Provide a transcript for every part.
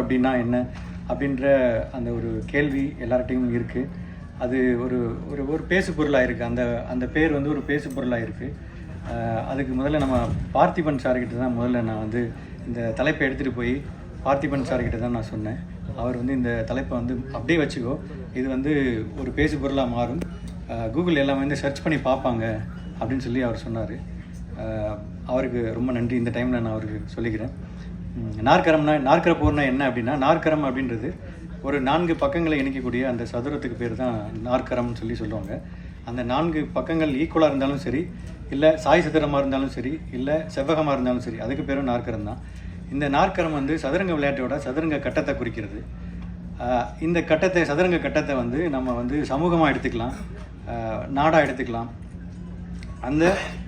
அப்படின்னா என்ன? அப்படின்ற அந்த ஒரு கேள்வி எல்லார்ட்டையும் இருக்குது அது ஒரு ஒரு ஒரு பேசு பொருளாக இருக்குது அந்த அந்த பேர் வந்து ஒரு பேசு பொருளாக இருக்குது அதுக்கு முதல்ல நம்ம பார்த்திபன் சார்கிட்ட தான் முதல்ல நான் வந்து இந்த தலைப்பை எடுத்துகிட்டு போய் பார்த்திபன் சார்கிட்ட தான் நான் சொன்னேன். அவர் வந்து இந்த தலைப்பை வந்து அப்படியே வச்சுக்கோ. இது வந்து ஒரு பேசு பொருளாக மாறும் கூகுள் எல்லாமே வந்து சர்ச் பண்ணி பார்ப்பாங்க அப்படின்னு சொல்லி அவர் சொன்னார். அவருக்கு ரொம்ப நன்றி. இந்த டைமில் நான் அவருக்கு சொல்லிக்கிறேன். நாற்கரம்னா நாற்கர என்ன அப்படின்னா நாற்கரம் அப்படின்றது ஒரு நான்கு பக்கங்களை இணைக்கக்கூடிய அந்த சதுரத்துக்கு பேர் தான் நாற்கரம்னு சொல்லி சொல்லுவாங்க. அந்த நான்கு பக்கங்கள் ஈக்குவலாக இருந்தாலும் சரி இல்லை சாய் சதுரமாக இருந்தாலும் சரி இல்லை செவ்வகமாக இருந்தாலும் சரி அதுக்கு பேரும் நாற்கரம் தான். இந்த நாற்கரம் வந்து சதுரங்க விளையாட்டோட சதுரங்க கட்டத்தை குறிக்கிறது. இந்த கட்டத்தை சதுரங்க கட்டத்தை வந்து நம்ம வந்து சமூகமாக எடுத்துக்கலாம். நாடாக எடுத்துக்கலாம். அந்த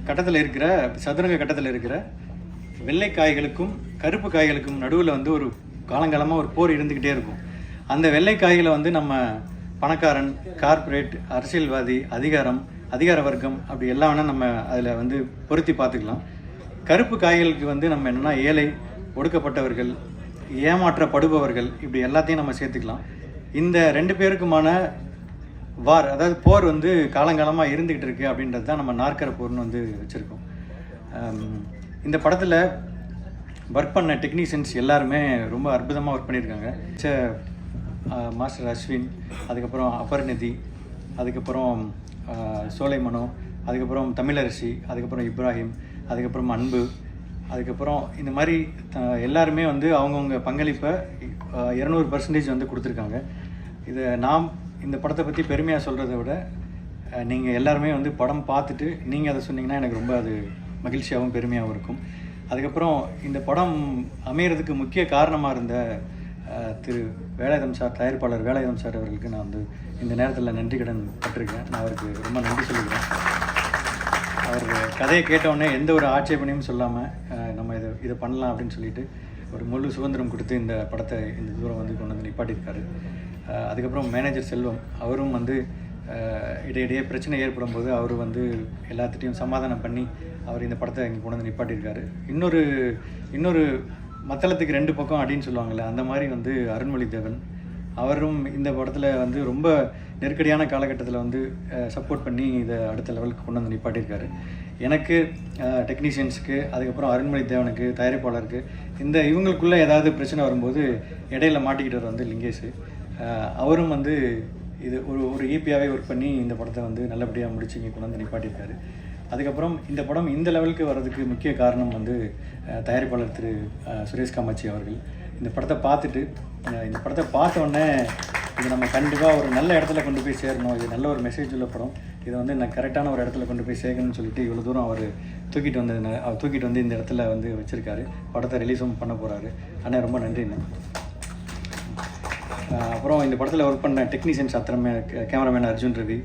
கட்டத்தில் இருக்கிற சதுரங்க கட்டத்தில் இருக்கிற வெள்ளை காய்களுக்கும் கருப்பு காய்களுக்கும் நடுவில் வந்து ஒரு காலங்காலமாக ஒரு போர் இருந்துக்கிட்டே இருக்கும். அந்த வெள்ளை காய்களை வந்து நம்ம பணக்காரன் கார்ப்பரேட் அரசியல்வாதி அதிகாரம் அதிகார வர்க்கம் அப்படி எல்லாம் வேணால் நம்ம அதில் வந்து பொருத்தி பார்த்துக்கலாம். கருப்பு காய்களுக்கு வந்து நம்ம என்னென்னா ஏழை ஒடுக்கப்பட்டவர்கள் ஏமாற்றப்படுபவர்கள் இப்படி எல்லாத்தையும் நம்ம சேர்த்துக்கலாம். இந்த ரெண்டு பேருக்குமான வார் அதாவது போர் வந்து காலங்காலமாக இருந்துக்கிட்டு இருக்குது அப்படின்றது தான் நம்ம நாற்கர போர்னு வந்து வச்சுருக்கோம். இந்த படத்தில் ஒர்க் பண்ண டெக்னீஷியன்ஸ் எல்லாருமே ரொம்ப அற்புதமாக ஒர்க் பண்ணியிருக்காங்க. மாஸ்டர் அஸ்வின் அதுக்கப்புறம் அபர்நிதி அதுக்கப்புறம் சோலைமனோ சோலை மனோ அதுக்கப்புறம் தமிழரசி அதுக்கப்புறம் இப்ராஹிம் அதுக்கப்புறம் அன்பு அதுக்கப்புறம் இந்த மாதிரி த- எல்லாருமே வந்து அவங்கவுங்க பங்களிப்பை இரநூறு பர்சன்டேஜ் வந்து கொடுத்துருக்காங்க. இதை நாம் இந்த படத்தை பற்றி பெருமையாக சொல்கிறத விட நீங்கள் எல்லாருமே வந்து படம் பார்த்துட்டு நீங்கள் அதை சொன்னீங்கன்னா எனக்கு ரொம்ப அது மகிழ்ச்சியாகவும் பெருமையாகவும் இருக்கும். அதுக்கப்புறம் இந்த படம் அமையறதுக்கு முக்கிய காரணமாக இருந்த திரு வேலாயுதம் சார் தயாரிப்பாளர் வேலாயுதம் சார் அவர்களுக்கு நான் வந்து இந்த நேரத்தில் நன்றி கடன் பட்டிருக்கேன். நான் அவருக்கு ரொம்ப நன்றி சொல்லிக்கிறேன். அவர் கதையை கேட்டவுடனே எந்த ஒரு ஆட்சேபனையும் சொல்லாமல் நம்ம இதை இதை பண்ணலாம் அப்படின்னு சொல்லிட்டு ஒரு முழு சுதந்திரம் கொடுத்து இந்த படத்தை இந்த தூரம் வந்து கொண்டு வந்து நிப்பாட்டியிருக்காரு. அதுக்கப்புறம் மேனேஜர் செல்வம் அவரும் வந்து இடையிடையே பிரச்சனை ஏற்படும் போது அவர் வந்து எல்லாத்திட்டையும் சமாதானம் பண்ணி அவர் இந்த படத்தை இங்கே கொண்டு வந்து நிப்பாட்டியிருக்காரு. இன்னொரு இன்னொரு மத்தளத்துக்கு ரெண்டு பக்கம் அப்படின்னு சொல்லுவாங்கள்ல அந்த மாதிரி வந்து அருண்மொழி தேவன். அவரும் இந்த படத்தில் வந்து ரொம்ப நெருக்கடியான காலகட்டத்தில் வந்து சப்போர்ட் பண்ணி இதை அடுத்த லெவலுக்கு கொண்டு வந்து நிப்பாட்டியிருக்காரு. எனக்கு டெக்னீஷியன்ஸுக்கு அதுக்கப்புறம் அருண்மொழி தேவனுக்கு தயாரிப்பாளருக்கு இந்த இவங்களுக்குள்ளே ஏதாவது பிரச்சனை வரும்போது இடையில மாட்டிக்கிட்டவர் வந்து லிங்கேஷ். அவரும் வந்து இது ஒரு ஒரு ஈபியாகவே ஒர்க் பண்ணி இந்த படத்தை வந்து நல்லபடியாக முடிச்சு இங்கே கொண்டு வந்து நிப்பாட்டியிருக்காரு. அதுக்கப்புறம் இந்த படம் இந்த லெவலுக்கு வர்றதுக்கு முக்கிய காரணம் வந்து தயாரிப்பாளர் திரு சுரேஷ் காமாட்சி அவர்கள். இந்த படத்தை பார்த்துட்டு இந்த படத்தை பார்த்த உடனே இது நம்ம கண்டிப்பாக ஒரு நல்ல இடத்துல கொண்டு போய் சேரணும். இது நல்ல ஒரு மெசேஜ் உள்ள படம். இதை வந்து நான் கரெக்டான ஒரு இடத்துல கொண்டு போய் சேர்க்கணும்னு சொல்லிட்டு இவ்வளோ தூரம் அவர் தூக்கிட்டு வந்து அவர் தூக்கிட்டு வந்து இந்த இடத்துல வந்து வச்சுருக்காரு. படத்தை ரிலீஸும் பண்ண போகிறாரு அண்ணா ரொம்ப நன்றிண்ணே அப்புறம் இந்த படத்தில் ஒர்க் பண்ண டெக்னீஷியன்ஸ் அத்தனை கேமராமேன் அர்ஜுன் ரவி.